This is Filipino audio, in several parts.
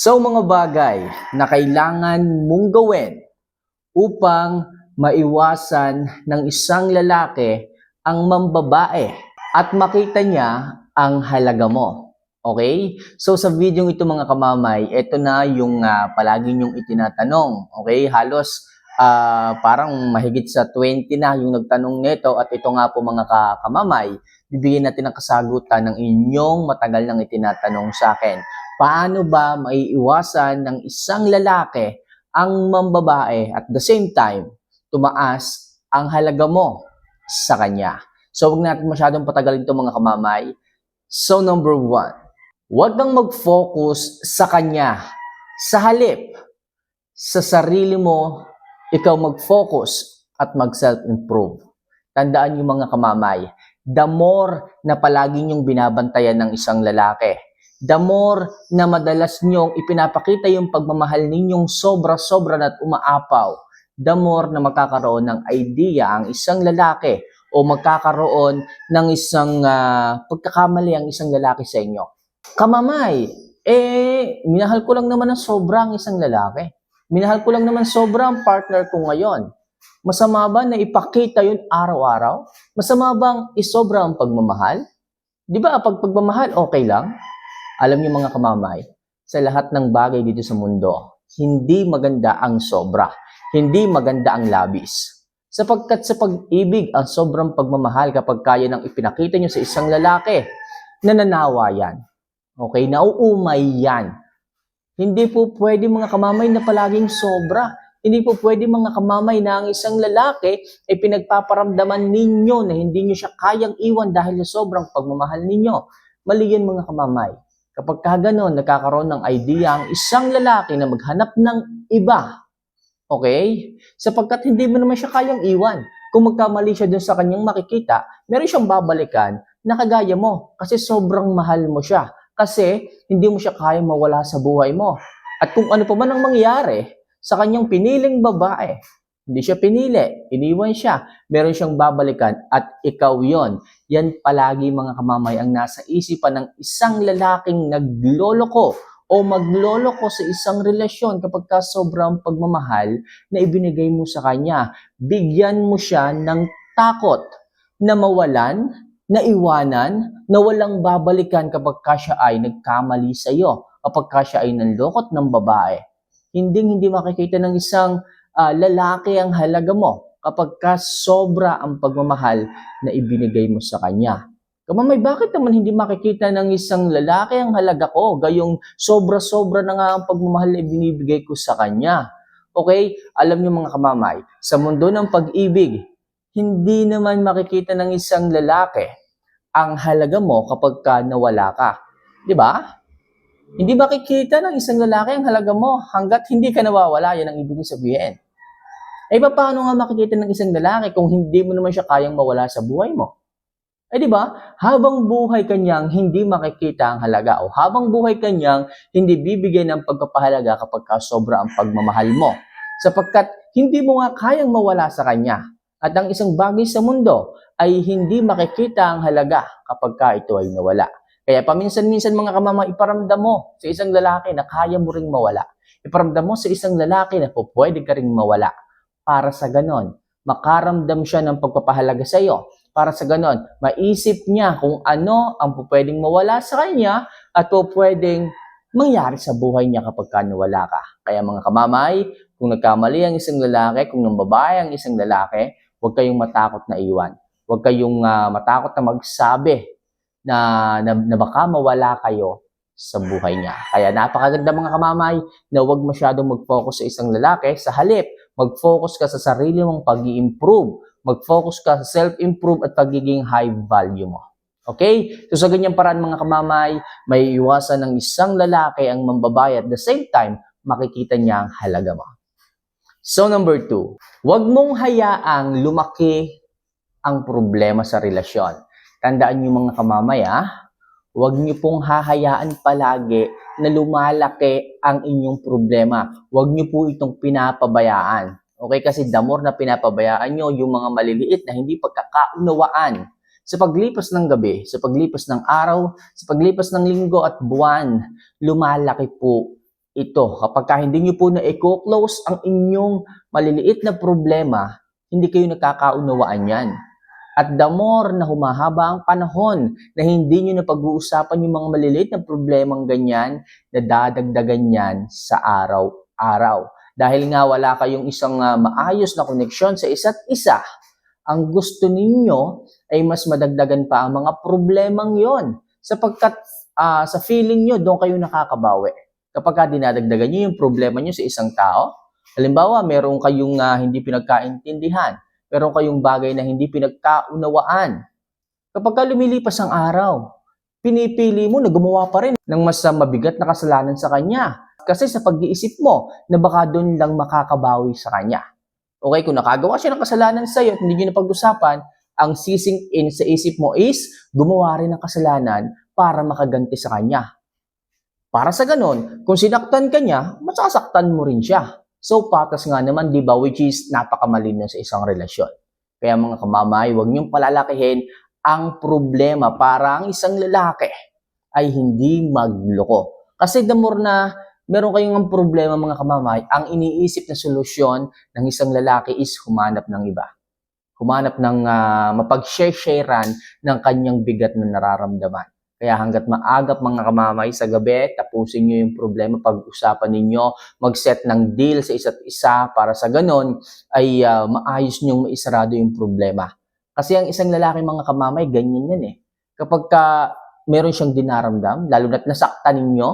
So mga bagay na kailangan mong gawin upang maiwasan ng isang lalaki ang mambabae at makita niya ang halaga mo. Okay? So sa video ito mga kamamay, ito na yung ah, palagi niyong itinatanong. Okay? Halos ah, parang mahigit sa 20 na yung nagtanong nito at ito nga po mga ka- kamamay, bibigyan natin ang kasagutan ng inyong matagal nang itinatanong sa akin. Paano ba maiiwasan ng isang lalaki ang mambabae at the same time tumaas ang halaga mo sa kanya? So, huwag natin masyadong patagalin ito mga kamamay. So, number one, huwag kang mag-focus sa kanya. Sa halip, sa sarili mo, ikaw mag-focus at mag-self-improve. Tandaan niyo mga kamamay, the more na palagi niyong binabantayan ng isang lalaki, the more na madalas niyong ipinapakita yung pagmamahal ninyong sobra-sobra at umaapaw, the more na magkakaroon ng idea ang isang lalaki o magkakaroon ng isang ah, pagkakamali ang isang lalaki sa inyo. Kamamay, eh, minahal ko lang naman ng sobra ang isang lalaki. Minahal ko lang naman sobra ang partner ko ngayon. Masama ba na ipakita yun araw-araw? Masama bang isobra ang pagmamahal? Di ba, pag pagmamahal, okay lang? Alam niyo mga kamamay, sa lahat ng bagay dito sa mundo, hindi maganda ang sobra. Hindi maganda ang labis. Sapagkat sa pag-ibig, ang sobrang pagmamahal kapag kaya nang ipinakita niyo sa isang lalaki, nananawa yan. Okay, nauumay yan. Hindi po pwede mga kamamay na palaging sobra. Hindi po pwede mga kamamay na ang isang lalaki ay pinagpaparamdaman ninyo na hindi nyo siya kayang iwan dahil sa sobrang pagmamahal ninyo. Mali yan mga kamamay. Kapag ka ganon, nagkakaroon ng idea ang isang lalaki na maghanap ng iba. Okay? Sapagkat hindi mo naman siya kayang iwan. Kung magkamali siya dun sa kanyang makikita, meron siyang babalikan na kagaya mo kasi sobrang mahal mo siya. Kasi hindi mo siya kayang mawala sa buhay mo. At kung ano pa man ang mangyari sa kanyang piniling babae, hindi siya pinili, iniwan siya, meron siyang babalikan at ikaw yon. Yan palagi mga kamamay ang nasa isipan ng isang lalaking nagloloko o magloloko sa isang relasyon kapag ka sobrang pagmamahal na ibinigay mo sa kanya. Bigyan mo siya ng takot na mawalan, na iwanan, na walang babalikan kapag ka siya ay nagkamali sa iyo, kapag ka siya ay nanlokot ng babae. Hindi hindi makikita ng isang ah, lalaki ang halaga mo kapag ka sobra ang pagmamahal na ibinigay mo sa kanya. Kamamay, bakit naman hindi makikita ng isang lalaki ang halaga ko? Gayong sobra-sobra na nga ang pagmamahal na ibinibigay ko sa kanya. Okay? Alam niyo mga kamamay, sa mundo ng pag-ibig, hindi naman makikita ng isang lalaki ang halaga mo kapag ka nawala ka. Di ba? Hindi makikita ng isang lalaki ang halaga mo hanggat hindi ka nawawala. Yan ang ibig sabihin. Eh, paano nga makikita ng isang lalaki kung hindi mo naman siya kayang mawala sa buhay mo? Eh, di ba? Habang buhay kanyang hindi makikita ang halaga o habang buhay kanyang hindi bibigyan ng pagpapahalaga kapag ka sobra ang pagmamahal mo. Sapagkat hindi mo nga kayang mawala sa kanya. At ang isang bagay sa mundo ay hindi makikita ang halaga kapag ka ito ay nawala. Kaya paminsan-minsan mga kamama, iparamdam mo sa isang lalaki na kaya mo ring mawala. Iparamdam mo sa isang lalaki na po pwede ka ring mawala. Para sa ganon, makaramdam siya ng pagpapahalaga sa iyo. Para sa ganon, maisip niya kung ano ang pwedeng mawala sa kanya at pwedeng mangyari sa buhay niya kapag ka nawala ka. Kaya mga kamamay, kung nagkamali ang isang lalaki, kung nang babae ang isang lalaki, huwag kayong matakot na iwan. Huwag kayong ah, matakot na magsabi na, na, na baka mawala kayo sa buhay niya. Kaya napakaganda mga kamamay na huwag masyadong mag-focus sa isang lalaki. Sa halip, mag-focus ka sa sarili mong pag improve Mag-focus ka sa self-improve at pagiging high value mo. Okay? So sa ganyang paraan mga kamamay, may iwasan ng isang lalaki ang mambabae at the same time, makikita niya ang halaga mo. So number two, huwag mong hayaang lumaki ang problema sa relasyon. Tandaan niyo mga kamamay ah, huwag niyo pong hahayaan palagi na lumalaki ang inyong problema. Huwag niyo po itong pinapabayaan. Okay, kasi the more na pinapabayaan nyo yung mga maliliit na hindi pagkakaunawaan sa paglipas ng gabi, sa paglipas ng araw, sa paglipas ng linggo at buwan, lumalaki po ito, kapag ka hindi nyo po na i-close ang inyong maliliit na problema, hindi kayo nakakaunawaan yan. At the more na humahaba ang panahon na hindi nyo na pag-uusapan yung mga maliliit na problemang ganyan, nadadagdagan yan sa araw-araw. Dahil nga wala kayong isang ah, maayos na koneksyon sa isa't isa, ang gusto ninyo ay mas madagdagan pa ang mga problemang yon sapagkat ah, sa feeling nyo, doon kayo nakakabawi. Kapag ka dinadagdagan nyo yung problema nyo sa isang tao, halimbawa, meron kayong ah, hindi pinagkaintindihan, meron kayong bagay na hindi pinagkaunawaan. Kapag ka lumilipas ang araw, pinipili mo na gumawa pa rin ng mas mabigat na kasalanan sa kanya. Kasi sa pag-iisip mo na baka doon lang makakabawi sa kanya. Okay, kung nakagawa siya ng kasalanan sa iyo at hindi nyo napag-usapan, ang sising in sa isip mo is gumawa rin ng kasalanan para makaganti sa kanya. Para sa ganon, kung sinaktan ka niya, masasaktan mo rin siya. So, patas nga naman, di ba, which is napakamali nun sa isang relasyon. Kaya mga kamamay, huwag niyong palalakihin ang problema para ang isang lalaki ay hindi magloko. Kasi the more na meron kayong problema mga kamamay, ang iniisip na solusyon ng isang lalaki is humanap ng iba. Humanap ng uh, mapag-share-sharean ng kanyang bigat na nararamdaman. Kaya hanggat maagap mga kamamay sa gabi, tapusin nyo yung problema, pag-usapan ninyo, mag-set ng deal sa isa't isa para sa ganon ay uh, maayos nyong maisarado yung problema. Kasi ang isang lalaki mga kamamay, ganyan yan eh. Kapag ka meron siyang dinaramdam, lalo na't nasaktan ninyo,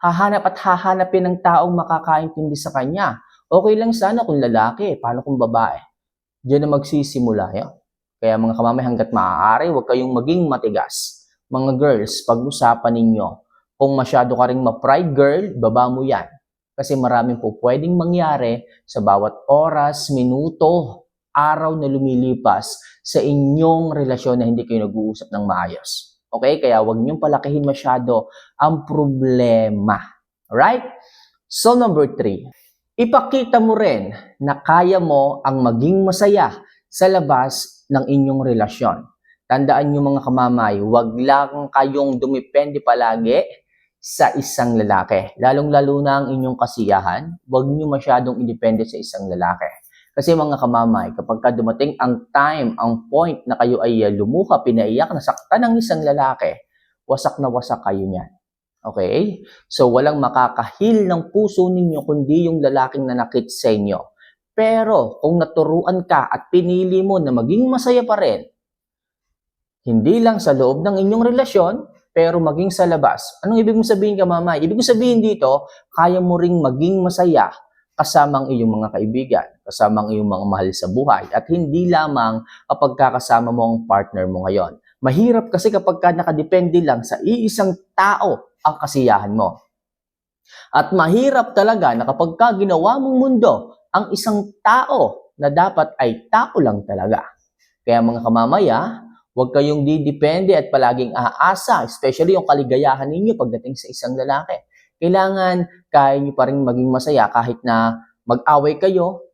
hahanap at hahanapin ng taong makakaintindi sa kanya. Okay lang sana kung lalaki, paano kung babae? Diyan na magsisimula yan. Kaya mga kamamay, hanggat maaari, huwag kayong maging matigas mga girls, pag-usapan ninyo. Kung masyado ka ring ma-pride girl, baba mo yan. Kasi maraming po pwedeng mangyari sa bawat oras, minuto, araw na lumilipas sa inyong relasyon na hindi kayo nag-uusap ng maayos. Okay? Kaya huwag niyong palakihin masyado ang problema. Alright? So number three, ipakita mo rin na kaya mo ang maging masaya sa labas ng inyong relasyon. Tandaan nyo mga kamamay, huwag lang kayong dumipende palagi sa isang lalaki. Lalong-lalo na ang inyong kasiyahan, huwag nyo masyadong independent sa isang lalaki. Kasi mga kamamay, kapag ka dumating ang time, ang point na kayo ay lumuha, pinaiyak, nasaktan ng isang lalaki, wasak na wasak kayo niyan. Okay? So, walang makakahil ng puso ninyo kundi yung lalaking nanakit sa inyo. Pero, kung naturuan ka at pinili mo na maging masaya pa rin, hindi lang sa loob ng inyong relasyon, pero maging sa labas. Anong ibig mong sabihin ka, mama? Ibig mong sabihin dito, kaya mo ring maging masaya kasama ang iyong mga kaibigan, kasama ang iyong mga mahal sa buhay, at hindi lamang kapag kakasama mo ang partner mo ngayon. Mahirap kasi kapag ka nakadepende lang sa iisang tao ang kasiyahan mo. At mahirap talaga na kapag ka ginawa mong mundo ang isang tao na dapat ay tao lang talaga. Kaya mga kamamaya, Huwag kayong didepende at palaging aasa, especially yung kaligayahan ninyo pagdating sa isang lalaki. Kailangan kaya nyo pa rin maging masaya kahit na mag-away kayo.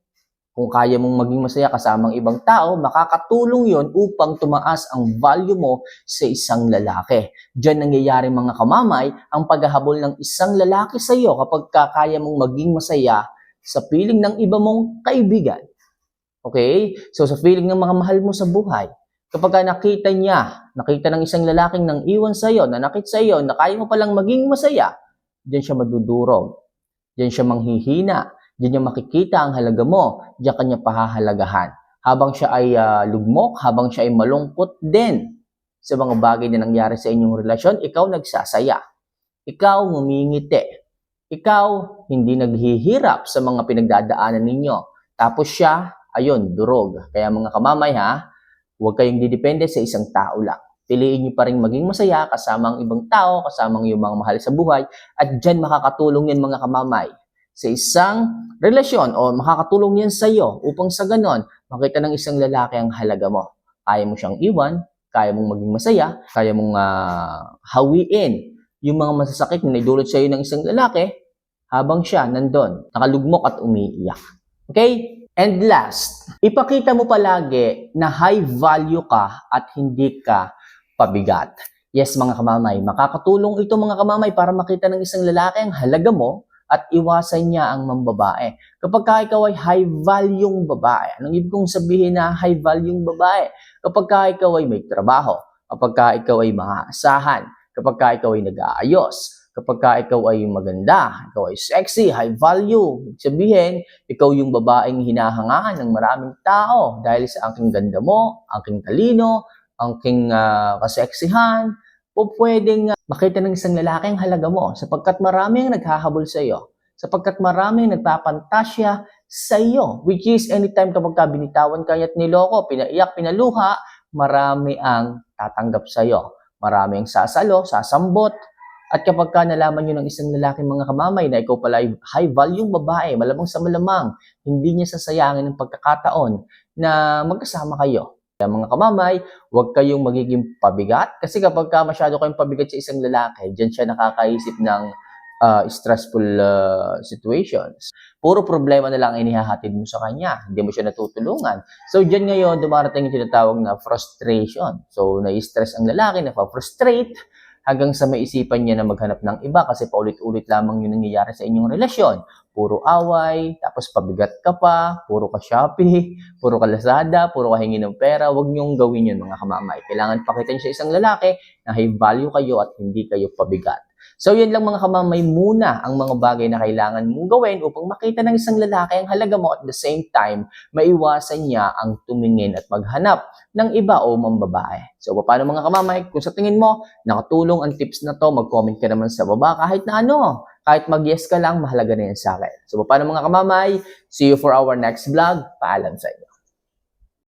Kung kaya mong maging masaya kasamang ibang tao, makakatulong yon upang tumaas ang value mo sa isang lalaki. Diyan nangyayari mga kamamay ang paghahabol ng isang lalaki sa iyo kapag kaya mong maging masaya sa piling ng iba mong kaibigan. Okay? So sa feeling ng mga mahal mo sa buhay, Kapag nakita niya, nakita ng isang lalaking nang iwan sa iyo, na nakit sa iyo, na kaya mo palang maging masaya, diyan siya madudurog. Diyan siya manghihina. Diyan niya makikita ang halaga mo. Diyan kanya pahahalagahan. Habang siya ay uh, lugmok, habang siya ay malungkot din sa mga bagay na nangyari sa inyong relasyon, ikaw nagsasaya. Ikaw ngumingiti. Ikaw hindi naghihirap sa mga pinagdadaanan ninyo. Tapos siya, ayun, durog. Kaya mga kamamay ha, Huwag kayong didepende sa isang tao lang. Piliin niyo pa rin maging masaya kasama ang ibang tao, kasama ang iyong mga mahal sa buhay, at dyan makakatulong yan mga kamamay sa isang relasyon o makakatulong yan sa iyo upang sa ganon makita ng isang lalaki ang halaga mo. Kaya mo siyang iwan, kaya mong maging masaya, kaya mong uh, hawiin yung mga masasakit na naidulot sa iyo ng isang lalaki habang siya nandun, nakalugmok at umiiyak. Okay? And last, ipakita mo palagi na high value ka at hindi ka pabigat. Yes, mga kamamay, makakatulong ito mga kamamay para makita ng isang lalaki ang halaga mo at iwasan niya ang mambabae. Kapag ka ikaw ay high value babae, anong ibig kong sabihin na high value babae? Kapag ka ikaw ay may trabaho, kapag ka ikaw ay maaasahan, kapag ka ikaw ay nag-aayos, kapag ka ikaw ay maganda, ikaw ay sexy, high value, sabihin, ikaw yung babaeng hinahangaan ng maraming tao dahil sa aking ganda mo, aking talino, aking uh, kaseksihan, o pwedeng ah, makita ng isang lalaki ang halaga mo sapagkat maraming naghahabol sa iyo, sapagkat maraming nagpapantasya sa iyo, which is anytime kapag ka binitawan ka at niloko, pinaiyak, pinaluha, marami ang tatanggap sa iyo. Marami ang sasalo, sasambot, at kapag ka nalaman nyo ng isang lalaki mga kamamay na ikaw pala ay high value babae, malamang sa malamang, hindi niya sasayangin ng pagkakataon na magkasama kayo. Kaya mga kamamay, huwag kayong magiging pabigat kasi kapag ka masyado kayong pabigat sa isang lalaki, dyan siya nakakaisip ng uh, stressful uh, situations. Puro problema na lang ang inihahatid mo sa kanya. Hindi mo siya natutulungan. So, dyan ngayon, dumarating yung tinatawag na frustration. So, nai-stress ang lalaki, na-frustrate, hanggang sa maisipan niya na maghanap ng iba kasi paulit-ulit lamang yung nangyayari sa inyong relasyon. Puro away, tapos pabigat ka pa, puro ka Shopee, puro ka Lazada, puro ka hingi ng pera. Huwag niyong gawin yun mga kamamay. Kailangan pakita niyo sa isang lalaki na high value kayo at hindi kayo pabigat. So yan lang mga kamamay muna ang mga bagay na kailangan mong gawin upang makita ng isang lalaki ang halaga mo at the same time maiwasan niya ang tumingin at maghanap ng iba o mambabae. So paano mga kamamay, kung sa tingin mo nakatulong ang tips na to, mag-comment ka naman sa baba kahit na ano, kahit mag-yes ka lang, mahalaga na yan sa akin. So paano mga kamamay, see you for our next vlog. Paalam sa inyo.